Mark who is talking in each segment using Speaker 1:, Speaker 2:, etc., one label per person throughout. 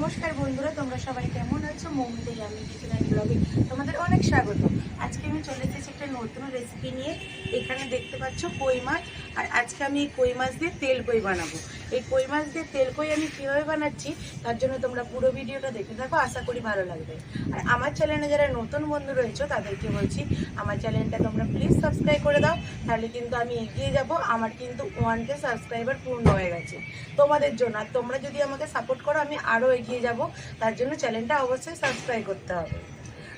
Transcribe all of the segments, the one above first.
Speaker 1: নমস্কার বন্ধুরা, তোমরা সবাই কেমন আছো? মৌমিতাই আমি কিচেন ব্লগে তোমাদের অনেক স্বাগত। আজকে আমি চলে এসেছি একটা নতুন রেসিপি নিয়ে। এখানে দেখতে পাচ্ছ কই মাছ, আর আজকে আমি এই কই মাছ দিয়ে তেল কই বানাবো। এই কই মাছ দিয়ে তেল কই আমি কীভাবে বানাচ্ছি, তার জন্য তোমরা পুরো ভিডিওটা দেখে থাকো, আশা করি ভালো লাগবে। আর আমার চ্যানেলে যারা নতুন বন্ধু রয়েছে, তাদেরকে বলছি, আমার চ্যানেলটা তোমরা প্লিজ সাবস্ক্রাইব করে দাও, তাহলে কিন্তু আমি এগিয়ে যাব। আমার কিন্তু ওয়ান কে সাবস্ক্রাইবার পূর্ণ হয়ে গেছে। তোমাদের জন্য, আর তোমরা যদি আমাকে সাপোর্ট করো, আমি আরও এগিয়ে যাব, তার জন্য চ্যানেলটা অবশ্যই সাবস্ক্রাইব করতে হবে।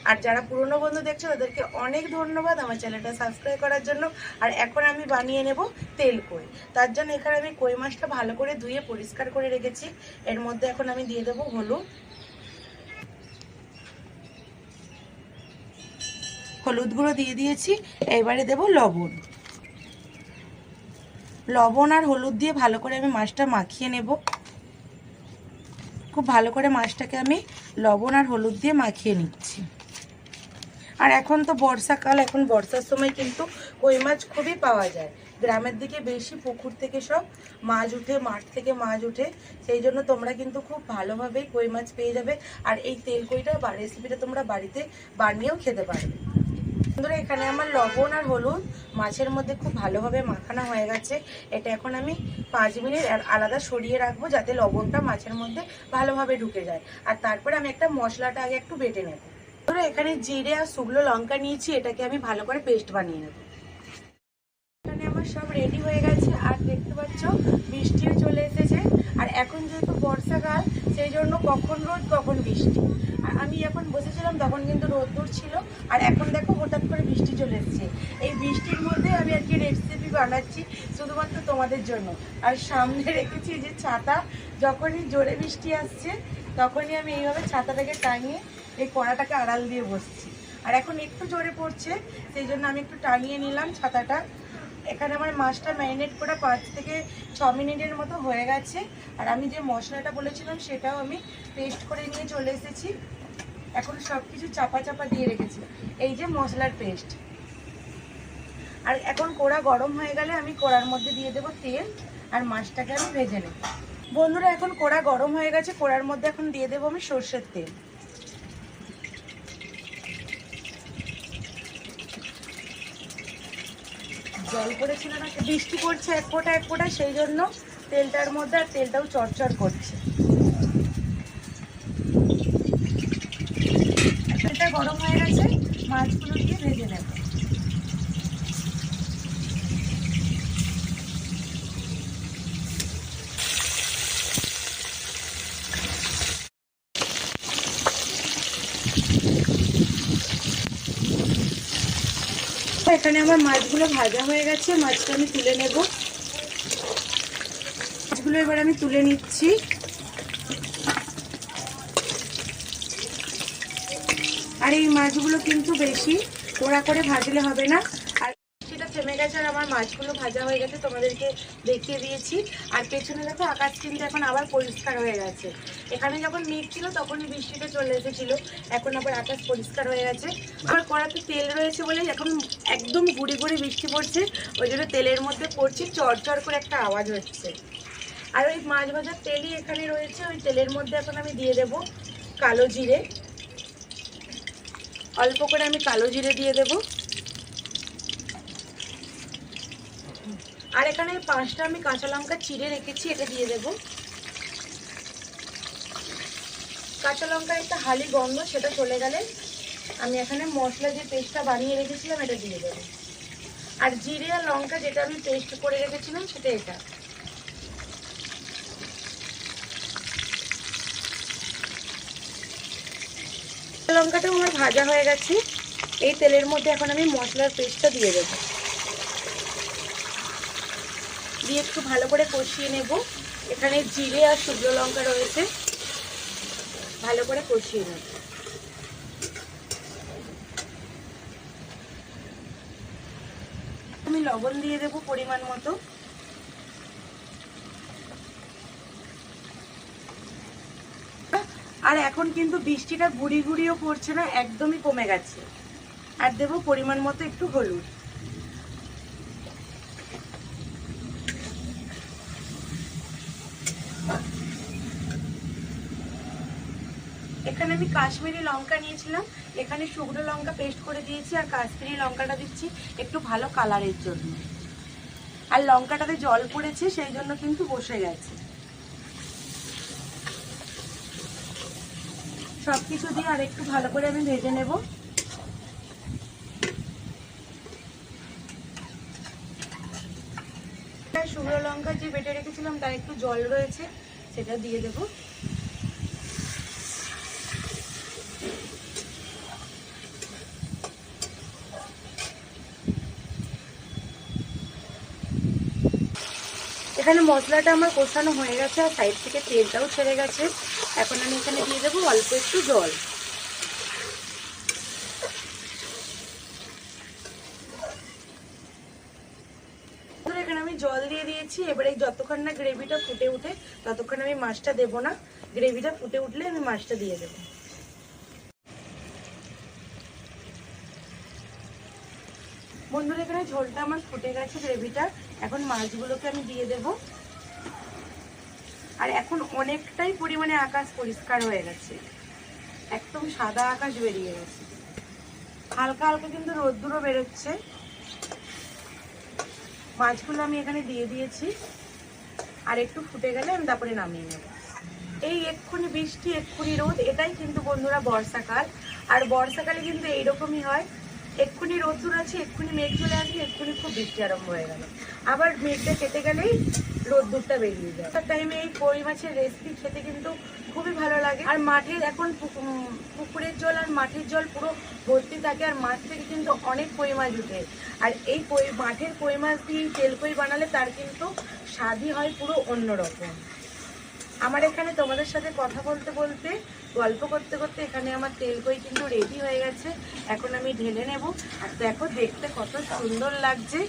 Speaker 1: আর যারা পুরনো বন্ধু দেখছ, তাদেরকে অনেক ধন্যবাদ আমার চ্যানেলটা সাবস্ক্রাইব করার জন্য। আর এখন আমি বানিয়ে নেব তেল কই। তার জন্য এখানে আমি কই মাছটা ভালো করে ধুয়ে পরিষ্কার করে রেখেছি। এর মধ্যে এখন আমি দিয়ে দেবো হলুদ। হলুদ গুঁড়ো দিয়ে দিয়েছি, এবারে দেব লবণ। লবণ আর হলুদ দিয়ে ভালো করে আমি মাছটা মাখিয়ে নেব। খুব ভালো করে মাছটাকে আমি লবণ আর হলুদ দিয়ে মাখিয়ে নিচ্ছি। আর এখন তো বর্ষাকাল, এখন বর্ষার সময় কিন্তু কই মাছ খুবই পাওয়া যায়। গ্রামের দিকে বেশি পুকুর থেকে সব মাছ উঠে, মাঠ থেকে মাছ উঠে। সেই জন্য তোমরা কিন্তু খুব ভালোভাবেই কই মাছ পেয়ে যাবে। আর এই তেল কইটা রেসিপিটা তোমরা বাড়িতে বানিয়েও খেতে পারবে। বন্ধুরা, এখানে আমার লবণ আর হলুদ মাছের মধ্যে খুব ভালোভাবে মাখানো হয়ে গেছে। এটা এখন আমি পাঁচ মিনিট আলাদা সরিয়ে রাখব যাতে লবণটা মাছের মধ্যে ভালোভাবে ঢুকে যায়। আর তারপরে আমি একটা মশলাটা আগে একটু বেটে নেব। ধরো এখানে জিরে আর শুকনো লঙ্কা নিয়েছি, এটাকে আমি ভালো করে পেস্ট বানিয়ে নেব। এখানে আমার সব রেডি হয়ে গেছে। আর দেখতে পাচ্ছ, বৃষ্টিও চলে এসেছে। আর এখন যেহেতু বর্ষাকাল সেই জন্য কখন রোদ, কখন বৃষ্টি। আর আমি যখন বসেছিলাম তখন কিন্তু রোদ্দুর ছিল, আর এখন দেখো হঠাৎ করে বৃষ্টি চলে এসেছে। এই বৃষ্টির মধ্যে আমি আজকে রেসিপি বানাচ্ছি শুধুমাত্র তোমাদের জন্য। আর সামনে রেখেছি যে ছাতা, যখনই জোরে বৃষ্টি আসছে, তখনই আমি এইভাবে ছাতাটাকে টাঙিয়ে এই কড়াটাকে আড়াল দিয়ে বসছি। আর এখন একটু জোরে পড়ছে, সেই জন্য আমি একটু টাঙিয়ে নিলাম ছাতাটা। এখানে আমার মাছটা ম্যারিনেট করা পাঁচ থেকে ছ মিনিটের মতো হয়ে গেছে। আর আমি যে মশলাটা বলেছিলাম, সেটাও আমি পেস্ট করে নিয়ে চলে এসেছি। এখন সব কিছু চাপা চাপা দিয়ে রেখেছি। এই যে মশলার পেস্ট। আর এখন কোড়া গরম হয়ে গেলে আমি কোড়ার মধ্যে দিয়ে দেবো তেল আর মাছটাকে আমি ভেজে নেব। বন্ধুরা, এখন কোড়া গরম হয়ে গেছে, কোড়ার মধ্যে এখন দিয়ে দেবো আমি সর্ষের তেল। জল পড়েছিল না বৃষ্টি পড়ছে এক ফোঁটা এক ফোঁটা, সেই জন্য তেলটার মধ্যে আর তেলটাও চরচর করছে। তেলটা গরম হয়ে গেছে, মাছগুলো দিয়ে ভেজে নেব। এখানে আমার মাছগুলো ভাজা হয়ে গেছে, মাছটা আমি তুলে নেব। মাছগুলো এবার আমি তুলে নিচ্ছি। আর এই মাছগুলো কিন্তু বেশি পোড়া করে ভাজলে হবে না। গেছে আর আমার মাছগুলো ভাজা হয়ে গেছে, তোমাদেরকে দেখিয়ে দিয়েছি। আর পেছনে দেখো আকাশ কিন্তু এখন আবার পরিষ্কার হয়ে গেছে। এখানে যখন মেঘ ছিল, তখনই বৃষ্টিতে চলে এসেছিল। এখন আবার আকাশ পরিষ্কার হয়ে গেছে। আমার কড়াতে তেল রয়েছে বলে এখন একদম গুড়ি গুড়ি বৃষ্টি পড়ছে। ওই জন্য তেলের মধ্যে পড়ছে চরচর করে একটা আওয়াজ হচ্ছে। আর ওই মাছ ভাজার তেলই এখানে রয়েছে, ওই তেলের মধ্যে এখন আমি দিয়ে দেব কালো জিরে। অল্প করে আমি কালো জিরে দিয়ে দেব। আর এখানে পাঁচটা আমি কাঁচা লঙ্কা চিড়ে রেখেছি, এটা দিয়ে দেব। কাঁচা লঙ্কা একটা হালি গন্ধ, সেটা চলে গেলে আমি এখানে মশলা যে পেস্টটা বানিয়ে রেখেছিলাম, এটা দিয়ে দেবো। আর জিরে আর লঙ্কা যেটা আমি পেস্ট করে রেখেছিলাম, সেটা এটা। লঙ্কাটাও আমার ভাজা হয়ে গেছে। এই তেলের মধ্যে এখন আমি মশলার পেস্টটা দিয়ে দেবো। দিয়ে একটু ভালো করে কষিয়ে নেব। এখানে জিরে আর শুকনো লঙ্কা রয়েছে। ভালো করে কষিয়ে নেব। আমি লবণ দিয়ে দেবো পরিমাণ মতো। আর এখন কিন্তু বৃষ্টিটা গুড়ি গুড়িও পড়ছে না, একদমই কমে গেছে। আর দেবো পরিমাণ মতো একটু হলুদ। এখানে আমি কাশ্মীরি লঙ্কা নিয়েছিলাম। এখানে শুকনো লঙ্কা পেস্ট করে দিয়েছি আর কাশ্মীরি লঙ্কাটা দিচ্ছি একটু ভালো কালারের জন্য। আর লঙ্কাটাতে জল পড়েছে, সেই জন্য কিন্তু বসে গেছে। সব কিছু দিয়ে আর একটু ভালো করে আমি ভেজে নেব। শুকনো লঙ্কা যে বেটে রেখেছিলাম, তার একটু জল রয়েছে, সেটা দিয়ে দেবো। এখানে মশলাটা আমার কষানো হয়ে গেছে আর সাইড থেকে তেলটাও ছেড়ে গেছে। এখন আমি এখানে দিয়ে দেবো অল্প একটু জল। এখানে আমি জল দিয়ে দিয়েছি, এবারে যতক্ষণ না গ্রেভিটা ফুটে উঠে, ততক্ষণ আমি মাছটা দেবো না। গ্রেভিটা ফুটে উঠলে আমি মাছটা দিয়ে দেবো। বন্ধুরা, এখানে ঝোলটা আমার ফুটে গেছে গ্রেভিটা। এখন মাছগুলোকে আমি দিয়ে দেব। আর এখন অনেকটাই পরিমাণে আকাশ পরিষ্কার হয়ে গেছে। একদম সাদা আকাশ বেরিয়ে গেছে। হালকা হালকা কিন্তু রোদ্দুরও বেরোচ্ছে। মাছগুলো আমি এখানে দিয়ে দিয়েছি। আর একটু ফুটে গেলে আমি তারপরে নামিয়ে নেব। এই এক্ষুনি বৃষ্টি, এক্ষুনি রোদ, এটাই কিন্তু বন্ধুরা বর্ষাকাল। আর বর্ষাকালে কিন্তু এইরকমই হয়। এক্ষুনি রোদ্দুর আছে, এক্ষুনি মেঘ চলে আসবে এক্ষুনি খুব বৃষ্টি আরম্ভ হয়ে গেল। আবার মেঘটা কেটে গেলেই রোদ্দুরটা বেরিয়ে যায়। তার টাইমে এই কই মাছের রেসিপি খেতে কিন্তু খুবই ভালো লাগে। আর মাঠের এখন পুকুরের জল আর মাঠের জল পুরো ভর্তি থাকে, আর মাছ থেকে কিন্তু অনেক কই মাছ উঠে। আর এই মাঠের কই মাছ দিয়ে তেল কই বানালে তার কিন্তু স্বাদই হয় পুরো অন্যরকম। আমার এখানে তোমাদের সাথে কথা বলতে বলতে, গল্প করতে করতে এখানে আমার তেল কই কিন্তু রেডি হয়ে গেছে। এখন আমি ঢেলে নেব। আর দেখো, দেখতে কত সুন্দর লাগছে।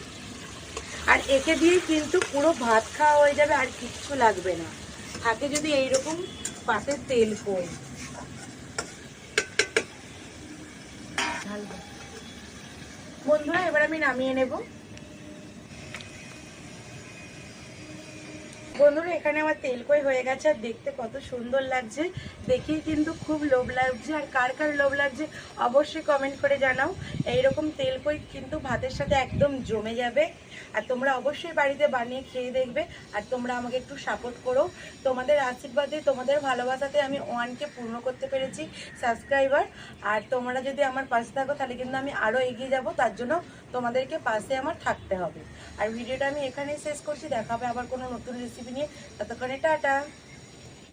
Speaker 1: আর একে দিয়ে কিন্তু পুরো ভাত খাওয়া হয়ে যাবে, আর কিচ্ছু লাগবে না। থাকে যদি এইরকম পাতের তেল কই। বন্ধুরা, এবার আমি নামিয়ে নেব। বন্ধুরা, এখানে আমার তেল কই হয়ে গেছে আর দেখতে কত সুন্দর লাগছে। দেখেই কিন্তু খুব লোভ লাগছে। আর কার কার লোভ লাগছে অবশ্যই কমেন্ট করে জানাও। এইরকম তেল কই কিন্তু ভাতের সাথে একদম জমে যাবে। আর তোমরা অবশ্যই বাড়িতে বানিয়ে খেয়ে দেখবে। আর তোমরা আমাকে একটু সাপোর্ট করো। তোমাদের আশীর্বাদে, তোমাদের ভালোবাসাতে আমি ওয়ানকে পূর্ণ করতে পেরেছি সাবস্ক্রাইবার আর তোমরা যদি আমার পাশে থাকো, তাহলে কিন্তু আমি আরও এগিয়ে যাব। তার জন্য তোমাদেরকে পাশে আমার থাকতে হবে। আর ভিডিওটা আমি এখানেই শেষ করছি। দেখা হবে আবার কোনো নতুন রেসিপি নিয়ে ততক্ষণে টাটা